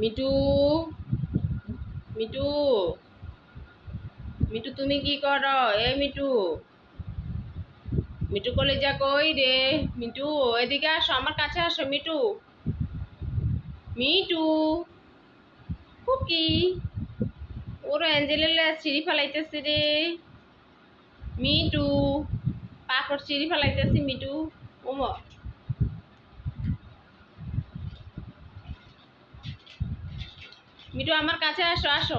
Me too me too me too তুমি কি করো? এ মিটু। মিটু কলেজা কই রে? মিটু, এদিকে আসো, আমার কাছে আসো, মিটু। মিটু, কুকি। ওরা অ্যাঞ্জেলেলা, সিঁড়ি ফেলাইতেছে রে। মিটু, পাপড় সিঁড়ি ফেলাইতেছি মিটু। ওমা মিটু আমার কাছে আসো আসো।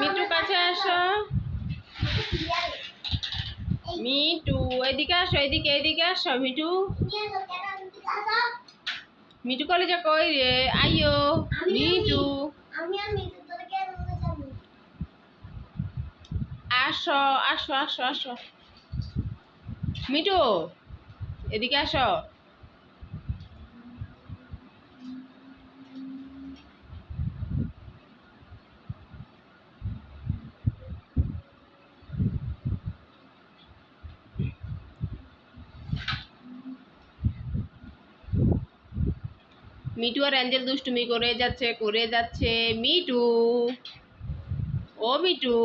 মিটু কাছে আসো। মিটু এদিকে আসো, এদিকে এদিকে আসো মিটু মিটু কলেজা কই রে? আইয়ো মিটু আসো আসো আসো আসো। মিটু এদিকে আসো। মিটু আর অ্যাঞ্জেল দুষ্টুমি করে যাচ্ছে করে যাচ্ছে মিটু। ও মিটু।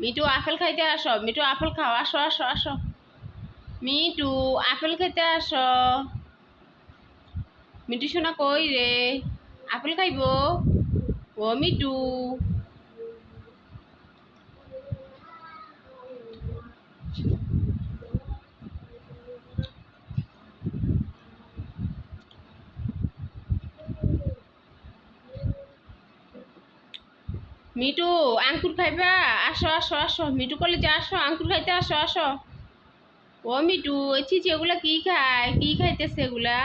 মিটু, আপেল খাইতে আসো। মিটু, আপেল খাও। আসো আসো আসো। মিটু, আপেল খেতে আসো। মিটু সোনা কই রে? আপেল খাইব? ও মিটু। মিটু, আঙ্কুর খাইবা? আসো আসো আসো। মিটু কলেজে আসো, আঙ্কুর খাইতে আসো আসো। ও মিটু, ওই চিচি এগুলা কি খায়? কী খাইতেছে এগুলা?